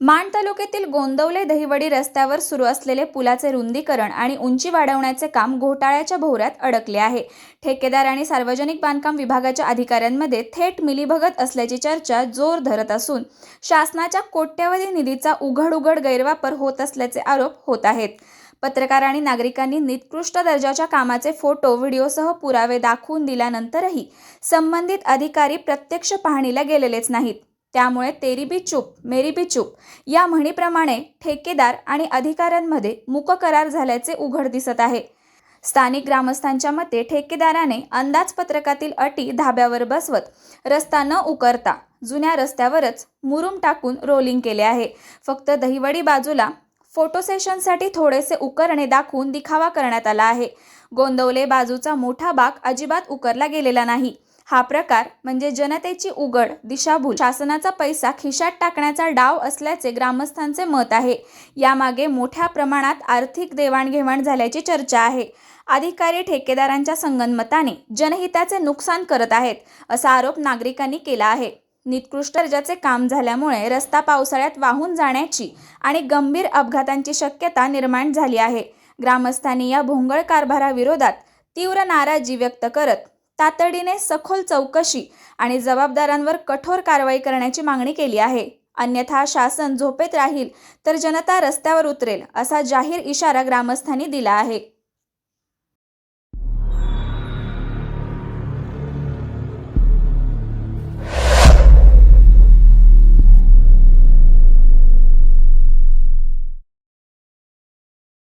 माण तालुक्यातील गोंदवले दहिवडी रस्त्यावर सुरू असलेले पुलाचे रुंदीकरण आणि उंची वाढवण्याचे काम घोटाळ्याच्या भोवऱ्यात अडकले आहे. ठेकेदार आणि सार्वजनिक बांधकाम विभागाच्या अधिकाऱ्यांमध्ये थेट मिलीभगत असल्याची चर्चा जोर धरत असून शासनाच्या कोट्यवधी निधीचा उघड उघड गैरवापर होत असल्याचे आरोप होत आहेत. पत्रकार आणि नागरिकांनी निकृष्ट दर्जाच्या कामाचे फोटो व्हिडिओसह पुरावे दाखवून दिल्यानंतरही संबंधित अधिकारी प्रत्यक्ष पाहणीला गेलेलेच नाहीत. त्यामुळे तेरी बी चूप मेरी बी चूप या म्हणीप्रमाणे ठेकेदार आणि अधिकाऱ्यांमध्ये मूक करार झाल्याचे उघड दिसत आहे. स्थानिक ग्रामस्थांच्या मते ठेकेदाराने अंदाजपत्रकातील अटी धाब्यावर बसवत रस्ता न उकरता जुन्या रस्त्यावरच मुरुम टाकून रोलिंग केले आहे. फक्त दहिवडी बाजूला फोटो सेशनसाठी थोडेसे उकरणे दाखवून दिखावा करण्यात आला आहे. गोंदवले बाजूचा मोठा भाग अजिबात उकरला गेलेला नाही. हा प्रकार म्हणजे जनतेची उघड दिशाभूल. शासनाचा पैसा खिशात टाकण्याचा डाव असल्याचे ग्रामस्थांचे मत आहे. यामागे मोठ्या प्रमाणात आर्थिक देवाणघेवाण झाल्याची चर्चा आहे. अधिकारी ठेकेदारांच्या संगनमताने जनहिताचे नुकसान करत आहेत असा आरोप नागरिकांनी केला आहे. निकृष्ट दर्जाचे काम झाल्यामुळे रस्ता पावसाळ्यात वाहून जाण्याची आणि गंभीर अपघातांची शक्यता निर्माण झाली आहे. ग्रामस्थांनी या भोंगळ कारभाराविरोधात तीव्र नाराजी व्यक्त करत तातडीने सखोल चौकशी आणि जबाबदारांवर कठोर कारवाई करण्याची मागणी केली आहे. अन्यथा शासन झोपेत राहील तर जनता रस्त्यावर उतरेल असा जाहीर इशारा ग्रामस्थांनी दिला आहे.